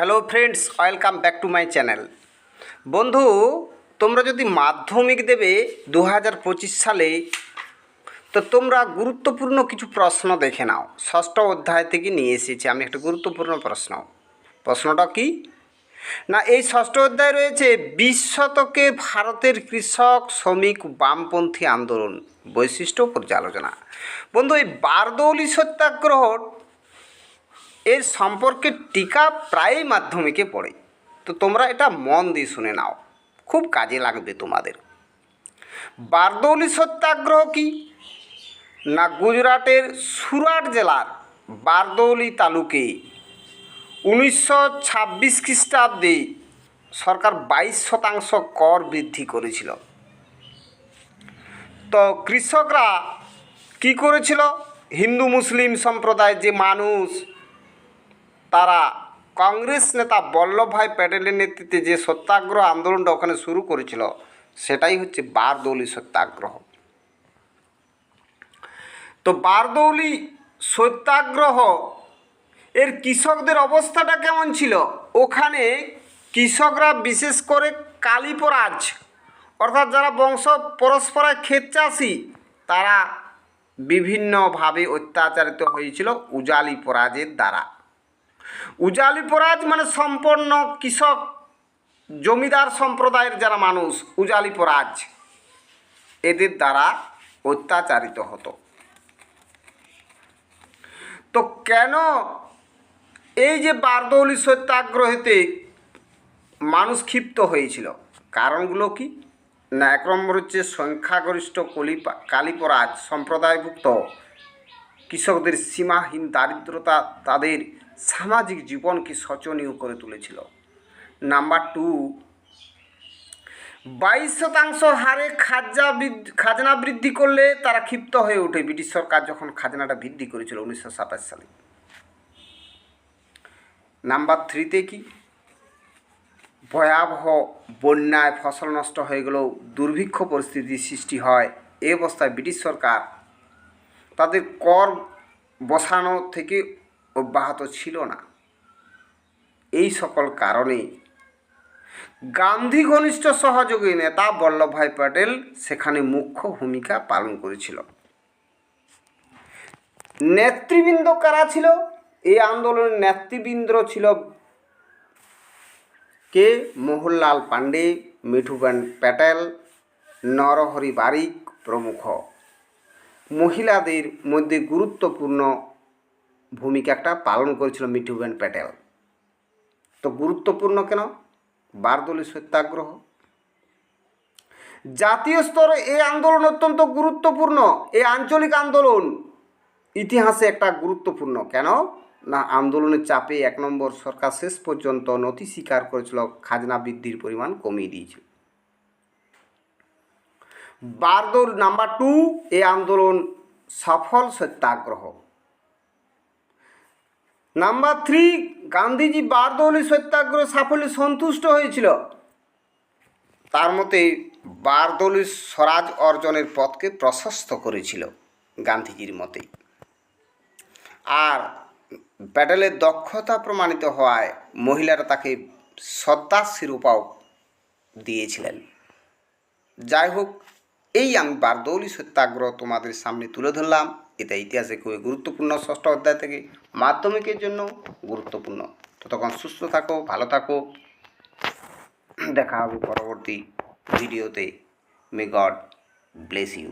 Hello friends, welcome back to my channel. বন্ধু, তোমরা যদি মাধ্যমিক দেবে দু হাজার পঁচিশ সালে, তো তোমরা গুরুত্বপূর্ণ কিছু প্রশ্ন দেখে নাও। ষষ্ঠ অধ্যায় থেকে নিয়ে এসেছি আমি একটা গুরুত্বপূর্ণ প্রশ্ন। প্রশ্নটা কি? না, এই ষষ্ঠ অধ্যায় রয়েছে বিশ শতকে ভারতের কৃষক, শ্রমিক, বামপন্থী আন্দোলন বৈশিষ্ট্য পর্যালোচনা। বন্ধু, এই বারদৌলি সত্যাগ্রহ এর সম্পর্কে টিকা প্রায়ই মাধ্যমিকে পড়ে। তো তোমরা এটা মন দিয়ে শুনে নাও। খুব কাজে লাগবে তোমাদের। বারদৌলি সত্যাগ্রহ কি? না গুজরাটের সুরাট জেলার বারদৌলি তালুকে উনিশশো ছাব্বিশ খ্রিস্টাব্দে সরকার বাইশ শতাংশ কর বৃদ্ধি করেছিল। তো কৃষকরা কি করেছিল? হিন্দু, মুসলিম সম্প্রদায়ের যে মানুষ তারা কংগ্রেস নেতা বল্লভভাই প্যাটেলের নেতৃত্বে যে সত্যাগ্রহ আন্দোলনটা ওখানে শুরু করেছিল, সেটাই হচ্ছে বারদৌলি সত্যাগ্রহ। তো বারদৌলি সত্যাগ্রহ, এর কৃষকদের অবস্থাটা কেমন ছিল? ওখানে কৃষকরা বিশেষ করে কালীপরাজ, অর্থাৎ যারা বংশ পরস্পরায় ক্ষেত চাষি, তারা বিভিন্নভাবে অত্যাচারিত হয়েছিল উজালি পরাজের দ্বারা। উজালি পরাজ মানে সম্পন্ন কৃষক, জমিদার সম্প্রদায়ের যারা মানুষ, উজালি পরাজ। এদের দ্বারা অত্যাচারিত হতো। তো কেন এই যে বারদৌলি সত্যাগ্রহেতে মানুষ ক্ষিপ্ত হয়েছিল? কারণগুলো কি? না, এক নম্বর হচ্ছে সংখ্যাগরিষ্ঠ কলিপা কালীপরাজ সম্প্রদায়ভুক্ত কৃষকদের সীমাহীন দারিদ্রতা তাদের সামাজিক জীবনকে শোচনীয় করে তুলেছিল। নাম্বার টু বাইশ শতাংশ হারে খাজা খাজনা বৃদ্ধি করলে তারা ক্ষিপ্ত হয়ে ওঠে। ব্রিটিশ সরকার যখন খাজনাটা বৃদ্ধি করেছিল উনিশশো সাতাশ সালে। নাম্বার থ্রিতে কি? ভয়াবহ বন্যায় ফসল নষ্ট হয়ে গেলেও দুর্ভিক্ষ পরিস্থিতির সৃষ্টি হয় এই অবস্থায় ব্রিটিশ সরকার তাদের কর বসানো থেকে অব্যাহত ছিল না। এই সকল কারণে গান্ধী ঘনিষ্ঠ সহযোগী নেতা বল্লভভাই প্যাটেল সেখানে মুখ্য ভূমিকা পালন করেছিল। নেতৃবৃন্দ কারা ছিল? এই আন্দোলনের নেতৃবৃন্দ ছিল কে? মোহনলাল পাণ্ডে মিঠুবেন প্যাটেল, নরহরি বারিক প্রমুখ। মহিলাদের মধ্যে গুরুত্বপূর্ণ ভূমিকা একটা পালন করেছিল মিঠুবেন প্যাটেল। তো গুরুত্বপূর্ণ কেন? বারদলি সত্যাগ্রহ। জাতীয় স্তরে এই আন্দোলন অত্যন্ত গুরুত্বপূর্ণ। এই আঞ্চলিক আন্দোলন ইতিহাসে একটা গুরুত্বপূর্ণ। কেন? না, আন্দোলনের চাপে এক নম্বর সরকার শেষ পর্যন্ত নথি স্বীকার করেছিল, খাজনা বৃদ্ধির পরিমাণ কমিয়ে দিয়েছিল বারদৌল নাম্বার টু এই আন্দোলন সফল সত্যাগ্রহ। নাম্বার থ্রি, গান্ধীজি বারদৌলি সত্যাগ্রহ সাফল্যে সন্তুষ্ট হয়েছিল। তার মতে বারদৌলি স্বরাজ অর্জনের পথকে প্রশস্ত করেছিল গান্ধীজির মতে। আর প্যাটেলের দক্ষতা প্রমাণিত হওয়ায় মহিলারা তাকে শ্রদ্ধার শিরোপাও দিয়েছিলেন। যাই হোক, এই আমি বারদৌলি সত্যাগ্রহ তোমাদের সামনে তুলে ধরলাম। এটা ইতিহাসে খুবই গুরুত্বপূর্ণ ষষ্ঠ অধ্যায় থেকে মাধ্যমিকের জন্য গুরুত্বপূর্ণ। ততক্ষণ সুস্থ থাকো, ভালো থাকো। দেখা হবে পরবর্তী ভিডিওতে। May God bless you